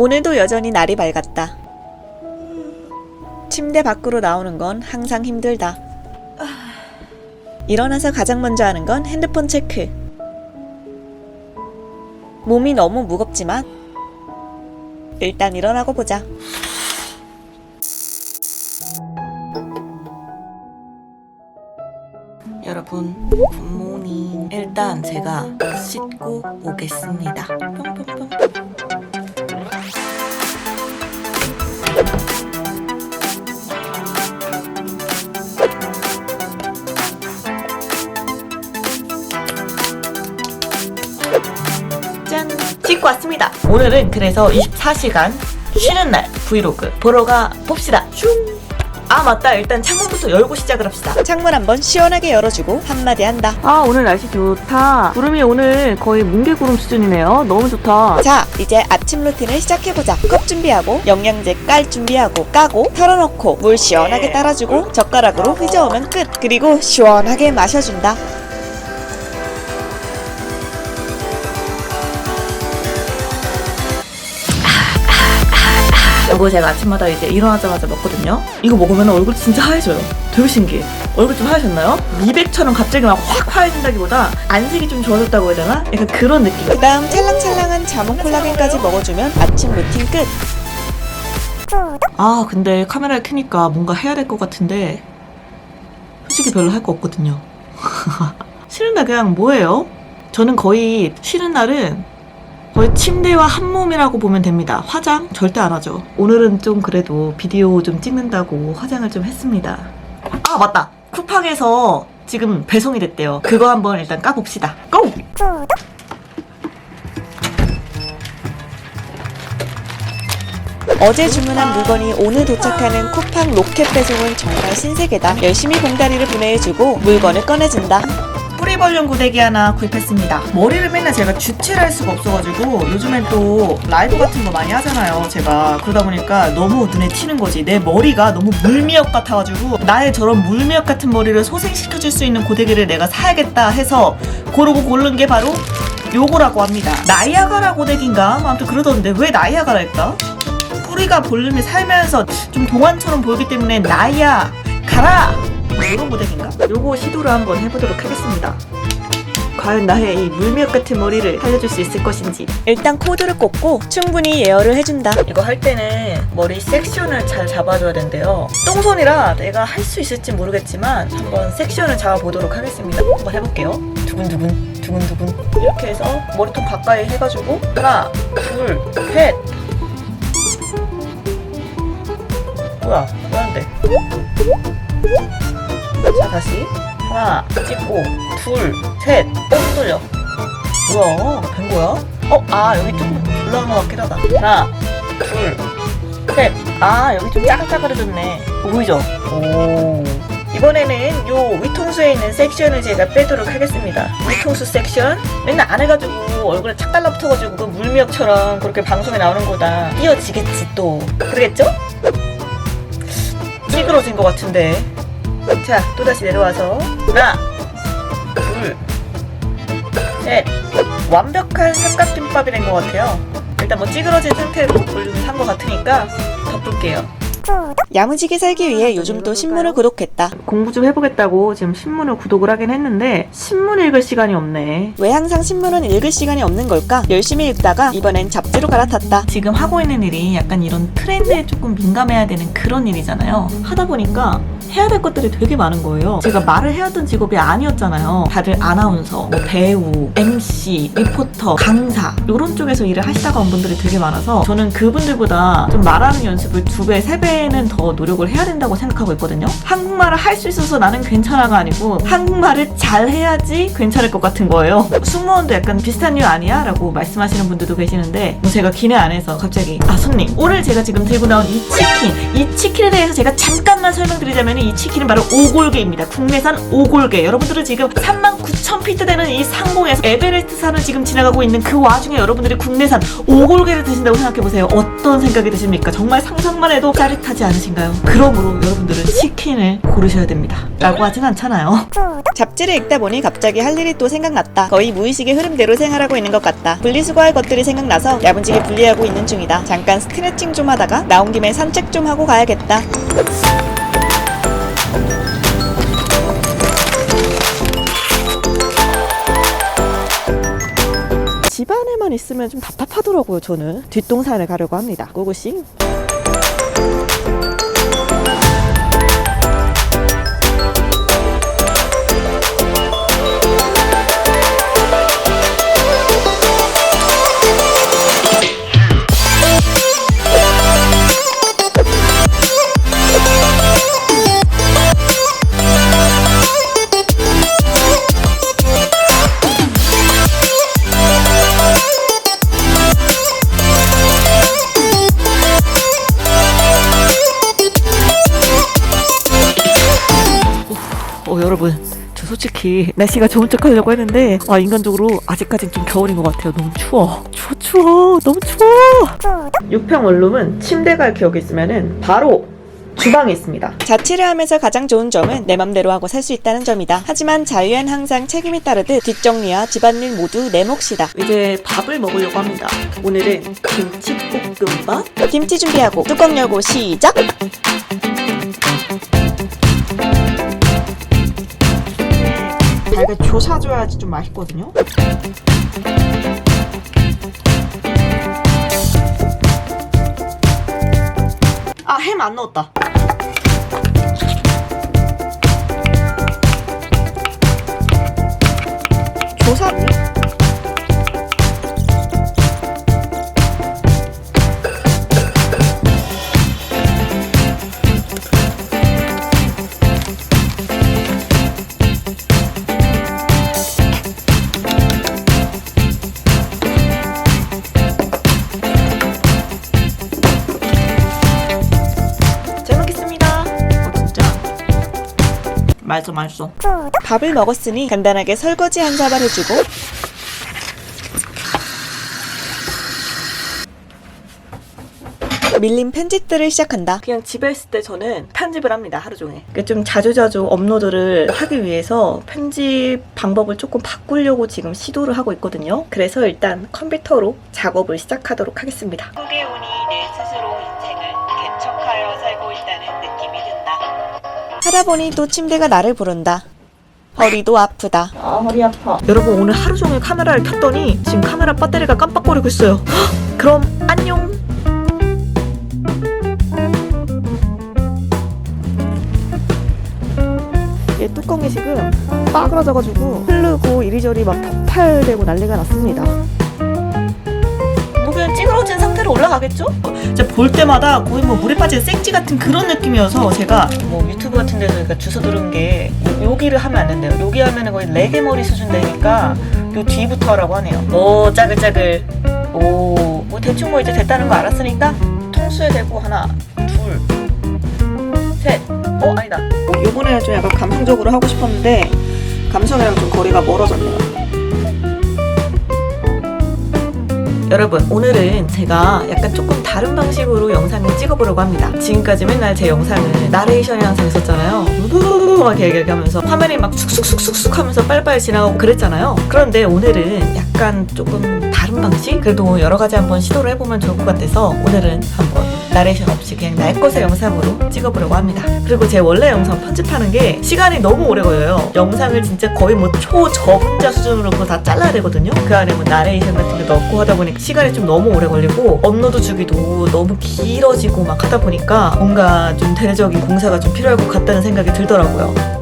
오늘도 여전히 날이 밝았다. 침대 밖으로 나오는 건 항상 힘들다. 일어나서 가장 먼저 하는 건 핸드폰 체크. 몸이 너무 무겁지만 일단 일어나고 보자. 여러분 굿모닝 일단 제가 씻고 오겠습니다 뿅뿅뿅 오늘은 그래서 24시간 쉬는 날 브이로그 보러 가 봅시다 슝 아 맞다 일단 창문부터 열고 시작을 합시다 창문 한번 시원하게 열어주고 한마디 한다. 아 오늘 날씨 좋다 구름이 오늘 거의 뭉게구름 수준이네요 너무 좋다 자, 이제 아침 루틴을 시작해보자. 컵 준비하고, 영양제 깔 준비하고, 까고, 털어놓고, 물 시원하게 따라주고, 젓가락으로 휘저으면 끝. 그리고 시원하게 마셔준다. 이거 제가 아침마다 이제 일어나자마자 먹거든요. 이거 먹으면 얼굴 진짜 하얘져요. 되게 신기해. 얼굴 좀 하얘졌나요? 미백처럼 갑자기 막 확 하얘진다기보다 안색이 좀 좋아졌다고 해야 되나? 약간 그런 느낌. 그 다음 찰랑찰랑한 자몽 콜라겐까지 먹어주면 아침 루틴 끝. 아 근데 카메라를 켜니까 뭔가 해야 될 것 같은데 솔직히 별로 할 거 없거든요. 쉬는 날 그냥 뭐예요? 저는 거의 쉬는 날은 거의 침대와 한 몸이라고 보면 됩니다. 화장 절대 안 하죠. 오늘은 좀 그래도 비디오 좀 찍는다고 화장을 좀 했습니다. 아 맞다. 쿠팡에서 지금 배송이 됐대요. 그거 한번 일단 까봅시다. 고! 어제 주문한 물건이 오늘 도착하는 쿠팡 로켓 배송은 정말 신세계다. 열심히 봉다리를 분해해주고 물건을 꺼내준다. 뿌리 볼륨 고데기 하나 구입했습니다. 머리를 맨날 제가 주치를 할 수가 없어가지고 요즘엔 또 라이브 같은 거 많이 하잖아요. 제가 그러다 보니까 너무 눈에 튀는 거지. 내 머리가 너무 물미역 같아가지고 나의 저런 물미역 같은 머리를 소생시켜줄 수 있는 고데기를 내가 사야겠다 해서 고르고 고른 게 바로 요거라고 합니다. 나이아가라 고데기인가? 아무튼 그러던데 왜 나이아가랄까? 뿌리가 볼륨이 살면서 좀 동안처럼 보이기 때문에 나이아 가라! 뭐 이런 고데기인가? 요거 시도를 한번 해보도록 하겠습니다. 과연 나의 이 물미역 같은 머리를 살려줄 수 있을 것인지. 일단 코드를 꽂고 충분히 예열을 해준다. 이거 할 때는 머리 섹션을 잘 잡아줘야 된대요. 똥손이라 내가 할 수 있을지 모르겠지만 한번 섹션을 잡아보도록 하겠습니다. 한번 해볼게요. 두근두근, 두근두근. 이렇게 해서 머리통 가까이 해가지고 하나, 둘, 셋. 뭐야? 돼? 자, 다시. 하나, 찍고, 둘, 셋. 어, 흔들려. 뭐야? 된 거야? 어, 아, 여기 조금 올라간 것 같긴 하다. 하나, 둘, 셋. 아, 여기 좀 짜글짜글해졌네. 보이죠? 오. 이번에는 요 위통수에 있는 섹션을 제가 빼도록 하겠습니다. 위통수 섹션. 맨날 안 해가지고 얼굴에 착 달라붙어가지고 그 물미역처럼 그렇게 방송에 나오는 거다. 띄어지겠지 또. 그러겠죠? 찌그러진 것 같은데. 자, 또다시 내려와서. 하나, 둘, 셋. 완벽한 삼각김밥이 된 것 같아요. 일단 뭐 찌그러진 상태로 볼륨을 산것 같으니까 덮을게요. 야무지게 살기 위해 요즘 또 신문을 구독했다. 공부 좀 해보겠다고 지금 신문을 구독을 하긴 했는데 신문 읽을 시간이 없네 왜 항상 신문은 읽을 시간이 없는 걸까? 열심히 읽다가 이번엔 잡지로 갈아탔다. 지금 하고 있는 일이 약간 이런 트렌드에 조금 민감해야 되는 그런 일이잖아요. 하다 보니까 해야 될 것들이 되게 많은 거예요. 제가 말을 해왔던 직업이 아니었잖아요. 다들 아나운서, 뭐 배우, MC, 리포터, 강사 이런 쪽에서 일을 하시다가 온 분들이 되게 많아서 저는 그분들보다 좀 말하는 연습을 두 배, 세 배는 더 노력을 해야 된다고 생각하고 있거든요. 한국말을 할 수 있어서 나는 괜찮아가 아니고 한국말을 잘 해야지 괜찮을 것 같은 거예요. 승무원도 약간 비슷한 일 아니야? 라고 말씀하시는 분들도 계시는데 뭐 제가 기내 안에서 갑자기 아 손님 오늘 제가 지금 들고 나온 이 치킨 이 치킨에 대해서 제가 잠깐만 설명드리자면 이 치킨은 바로 오골계입니다. 국내산 오골계. 여러분들은 지금 39,000피트 되는 이 상공에서 에베레스트 산을 지금 지나가고 있는 그 와중에 여러분들이 국내산 오골계를 드신다고 생각해보세요. 어떤 생각이 드십니까? 정말 상상만 해도 짜릿한 따뜻하지 않으신가요? 그러므로 여러분들은 치킨을 고르셔야 됩니다. 라고 하진 않잖아요. 잡지를 읽다 보니 갑자기 할 일이 또 생각났다. 거의 무의식의 흐름대로 생활하고 있는 것 같다. 분리수거할 것들이 생각나서 야무지게 분리하고 있는 중이다. 잠깐 스트레칭 좀 하다가 나온 김에 산책 좀 하고 가야겠다. 있으면 좀 답답하더라고요, 저는. 뒷동산을 가려고 합니다. 고고싱. 어, 여러분. 저 솔직히 날씨가 좋은 척 하려고 했는데 아 인간적으로 아직까진 좀 겨울인 것 같아요 너무 추워 추워 추워 너무 추워 6평 원룸은 침대가 기억이 있으면은 바로 주방이 있습니다 자취를 하면서 가장 좋은 점은 내 맘대로 하고 살 수 있다는 점이다. 하지만 자유엔 항상 책임이 따르듯 뒷정리와 집안일 모두 내 몫이다. 이제 밥을 먹으려고 합니다 오늘은 김치볶음밥 김치 준비하고 뚜껑 열고 시작! 달걀 조사줘야지 좀 맛있거든요. 아, 햄 안 넣었다. 조사 맛있어, 맛있어. 밥을 먹었으니 간단하게 설거지 한 사발 해주고 밀린 편집들을 시작한다. 그냥 집에 있을 때 저는 편집을 합니다 하루 종일 그좀 자주자주 업로드를 하기 위해서 편집 방법을 조금 바꾸려고 지금 시도를 하고 있거든요 그래서 일단 컴퓨터로 작업을 시작하도록 하겠습니다 속에 오니 내 스스로 하다 보니 또 침대가 나를 부른다. 허리도 아프다. 아 허리 아파 여러분 오늘 하루 종일 카메라를 켰더니 지금 카메라 배터리가 깜빡거리고 있어요 헉, 그럼 안녕 얘 뚜껑이 지금 빠그러져가지고 흐르고 이리저리 막 폭발되고 난리가 났습니다. 뭐 찌그러진 상태로 올라가겠죠? 제가 볼 때마다 거의 뭐 물에 빠진 생쥐 같은 그런 느낌이어서 제가 뭐 유튜브 같은 데서 그러니까 주워 들은 게 요- 여기를 하면 안 된대요. 여기 하면은 거의 레게 머리 수준 되니까 요 뒤부터 하라고 하네요. 오 짜글짜글. 오, 뭐 대충 뭐 이제 됐다는 거 알았으니까 통수에 대고 하나, 둘, 셋. 어 아니다. 요번에는 좀 약간 감성적으로 하고 싶었는데 감성이랑 좀 거리가 멀어졌네요. 여러분 오늘은 제가 약간 조금 다른 방식으로 영상을 찍어보려고 합니다. 지금까지 맨날 제 영상을 나레이션이 항상 있었잖아요. 우르르르 막 이렇게 얘기하면서 화면이 막 쑥쑥쑥쑥쑥 하면서 빨리빨리 지나가고 그랬잖아요. 그런데 오늘은 약간 조금 다른 방식? 그래도 여러 가지 한번 시도를 해보면 좋을 것 같아서 오늘은 한번 나레이션 없이 그냥 날 것의 영상으로 찍어보려고 합니다. 그리고 제 원래 영상 편집하는 게 시간이 너무 오래 걸려요. 영상을 진짜 거의 뭐 초저분자 수준으로 그거 다 잘라야 되거든요. 그 안에 뭐 나레이션 같은 거 넣고 하다 보니까 시간이 좀 너무 오래 걸리고 업로드 주기도 너무 길어지고 막 하다 보니까 뭔가 좀 대대적인 공사가 좀 필요할 것 같다는 생각이 들더라고요